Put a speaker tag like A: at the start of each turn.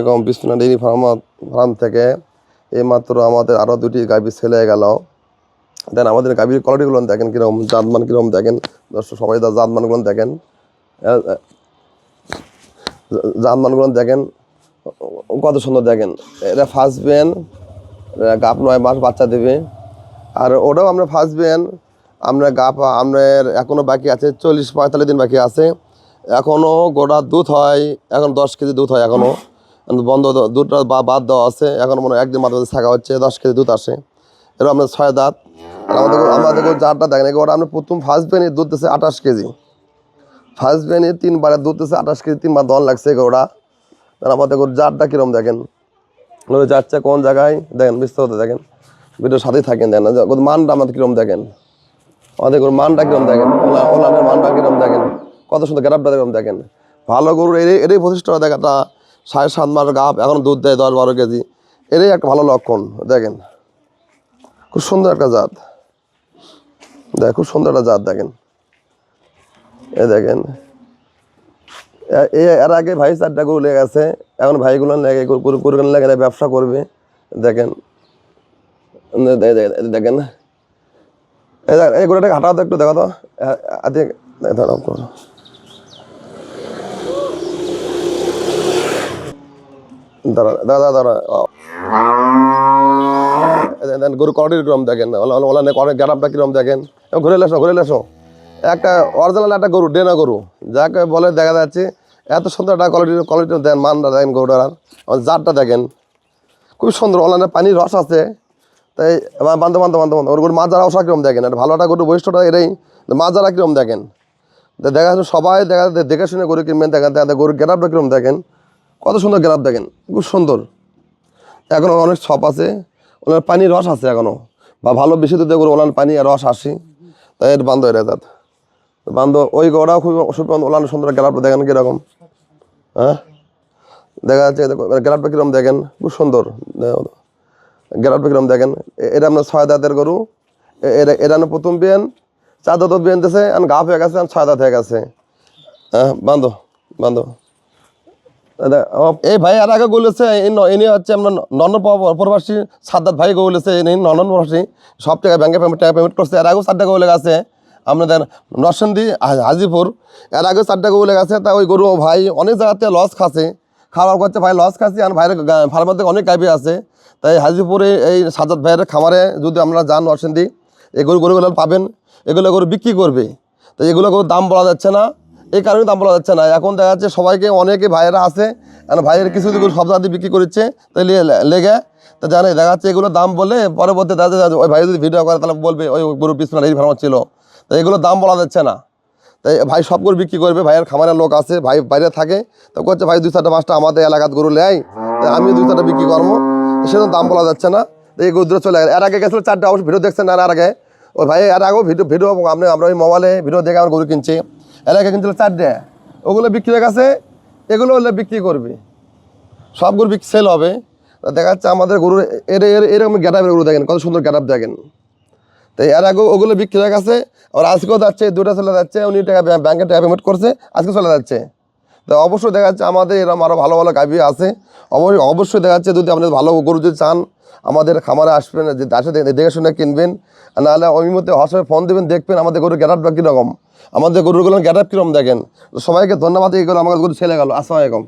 A: আলাইকুম Biswanath dairy farm farm থেকে এইমাত্র আমাদের আরও দুটি গাভী ছেলে গেল। দেন আমাদের গাভীর কোয়ালিটিগুলো দেখেন কীরকম জাতমান কীরকম দেখেন। দর্শক, সবাই জাতমানগুলো দেখেন। জাতমানগুলো দেখেন। কত সুন্দর দেখেন। এটা ফার্স্ট বেন গাপ নয় মাস বাচ্চা দেবে। আর ওটাও আমরা ফার্স্ট বেন আমরা গাপ আপনার এখনও বাকি আছে, চল্লিশ পঁয়তাল্লিশ দিন বাকি আছে। এখনও গোটা দুধ হয়, এখন দশ কেজি দুধ হয় এখনও বন্ধ দুধটা বা বাদ দেওয়া আছে। এখন মনে হয় একদিন মাত্র থাকা হচ্ছে, দশ কেজি দুধ আসে। এরকম আপনার ছয় দাঁত। আমাদের আমাদের যারটা দেখেন ওটা আমরা প্রথম ফার্স্ট বেনে দুধ দিচ্ছে আঠাশ কেজি। ফার্স্ট বেনে তিনবারে দুধ দিচ্ছে আঠাশ কেজি, তিনবার দল লাগছে ওটা আর আমাদের জারটা কীরকম দেখেন? ওরা যাচ্ছে কোন জায়গায়? দেখেন, বিস্তারিত দেখেন। ভিডিওর সাথেই থাকেন, দেখেন। মানটা আমাদের কীরকম দেখেন? আমাদের গরুর মানটা কীরকম দেখেন? ওলা মানটা কীরকম দেখেন? কত সুন্দর গ্যারাপটা কীরকম দেখেন? ভালো গরুর এর এটাই প্রতিষ্ঠা দেখাটা সাড়ে সাত মাস গাপ এখন দুধ দেয় দশ বারো কেজি। এটাই একটা ভালো লক্ষণ দেখেন। খুব সুন্দর একটা জাত। দেখ খুব সুন্দর একটা জাত দেখেন। এ দেখেন। এর আগে ভাই চারটা গরু লেগে গেছে এখন ভাইগুলো লেগে গরু গরু- গরুগুলো লেগে ব্যবসা করবে। দেখেন। দেখেন। এই দেখ, এই গরুটাকে হাঁটাও তো একটু দেখো তো এ- আদি দাঁড়াও করো। দাঁড়া দাঁড়া দাঁড়া। দেখ, গরু কোয়ালিটি কিরম দেখেন ওলা কোয়ালিটি গ্যারাপটা কিরম দেখেন। ঘুরে এসো ঘুরে এসো একটা অরিজিনাল একটা গরু ডেনা গরু। যাকে বলে দেখা যাচ্ছে এত সুন্দর একটা কোয়ালিটি কোয়ালিটি দেন মানটা দেখেন গরুটার। আর জাতটা দেখেন। খুব সুন্দর ওলানে পানির রস আছে। তাই বান্ধব বান্ধব বান্ধব বান্ধব ওর গরু মাজারা ওষা কিরম দেখেন? আর ভালো একটা গরু বৈশিষ্ট্যটা এটাই মাজারা কিরম দেখেন? দেখা যাচ্ছে সবাই দেখা দেখে শুনে গরু কিনবেন দেখেন দেখা গরুর গ্যারাপটা কিরম দেখেন? কত সুন্দর গ্যারাপ দেখেন খুব সুন্দর। এখনও অনেক ছপ আছে ওনার পানির রস আছে এখনও বা ভালো বেশি দুধে করে ওলান পানি আর রস আসি। তাই এর বান্ধব এটা যাত বান্ধব ওই গোড়াও খুব ওলান সুন্দর গ্যারাপটা দেখেন কীরকম। হ্যাঁ? দেখা যাচ্ছে গ্যারাপটা কীরকম দেখেন খুব সুন্দর। গ্যারাপটা কীরকম দেখেন এটা আপনার ছয় দাঁতের গরু। এ- এটা এটা প্রথম বিয়ান চার দাঁত বিয়ান দিয়েছে আর গাফ হয়ে গেছে আর ছয় দাঁত হয়ে গেছে। হ্যাঁ বান্ধ বান্ধ দাদা, আমার- এই ভাই আর আগে বলেছে ইনি হচ্ছে আমরা নন প্রবাসী, সাদ্দাত ভাই বলেছে নন প্রবাসী, সব টাকা ব্যাংকে পেমেন্ট টাকা পেমেন্ট করছে। এর আগেও চার টাকা বলে গেছে, আমাদের নরসিংদী হাজিপুর, এর আগেও চার টাকা বলে গেছে, তা ওই গরু ভাই অনেক জায়গাতে লস খাচ্ছে খাওয়া করছে ভাই লস খাচ্ছে, আর ভাইয়ের ফার্মার থেকে অনেক গাইবে আছে। তাই হাজিপুরে এই সাজাদ ভাইয়ের খামারে যদি আমরা যান নরসিংদী, এই গরু, গরুগুলো পাবেন, এগুলো গরু বিক্রি করবে। তো এগুলো গরুর দাম বলা যাচ্ছে না। এই কারণে দাম বলা যাচ্ছে না। এখন দেখা যাচ্ছে সবাইকে, অনেকে ভাইয়েরা আছে, এখন ভাইয়ের কিছু কিছু সব জাতি বিক্রি করছে, তাই লেগে, তো জানে, দেখা যাচ্ছে এগুলো দাম বলে পরবর্তী দেখা যাচ্ছে ওই ভাই যদি ভিডিও করে, তাহলে বলবে, ওই গরু পিছনে এই ফার্মার ছিল। তো এগুলো দাম বলা যাচ্ছে না। তাই ভাই সব গরু বিক্রি করবে, ভাইয়ের খামারের লোক আছে, ভাই বাইরে থাকে, তো করছে ভাই, দুই চারটা, পাঁচটা আমাদের এলাকার গরু নেয় তাই আমি দুই চারটা বিক্রি করব। সেজন্য দাম বলা যাচ্ছে না। এই গরু চলে গেছে। এর আগে গেছিল চারটা, অবশ্য ভিডিও দেখছেন না, এর আগে। ওই ভাই, এর আগেও ভিডিও ভিডিও আপনি, আমরা ওই মোবাইলে ভিডিও দেখে আমার গরু কিনছি। এর কিন্তু চার দেয় ওগুলো বিক্রি হয়ে গেছে, এগুলো হলে বিক্রি করবে। সব গরু বিক্রি সেল হবে। দেখা যাচ্ছে আমাদের গরুর এর এর, এরকম গ্যাটাপের গরু দেখেন, কত সুন্দর গ্যাটাপ দেখেন। তাই এর আগে ওগুলো বিক্রি হয়ে গেছে আর আজকেও যাচ্ছে দুটো চলে যাচ্ছে, উনি টাকা ব্যাঙ্কে টাকা পেমেন্ট করছে, আজকে চলে যাচ্ছে। তো অবশ্যই দেখা যাচ্ছে আমাদের এরকম আরও ভালো ভালো গাভী আছে। অবশ্যই অবশ্যই দেখা যাচ্ছে যদি আপনি ভালো গরু যদি চান, আমাদের খামারে আসবেন আসে দেখে শুনে কিনবেন। নাহলে ওই মধ্যে হোয়াটসঅ্যাপে ফোন দেবেন, দেখবেন আমাদের গরুর গ্যাটাপটা কীরকম। আমাদের গরুগুলো গ্যাটাপ কীরকম দেখেন। সবাইকে ধন্যবাদ, এই এইগুলো আমাদের গরু ছেলে গেল। আসসালামু আলাইকুম।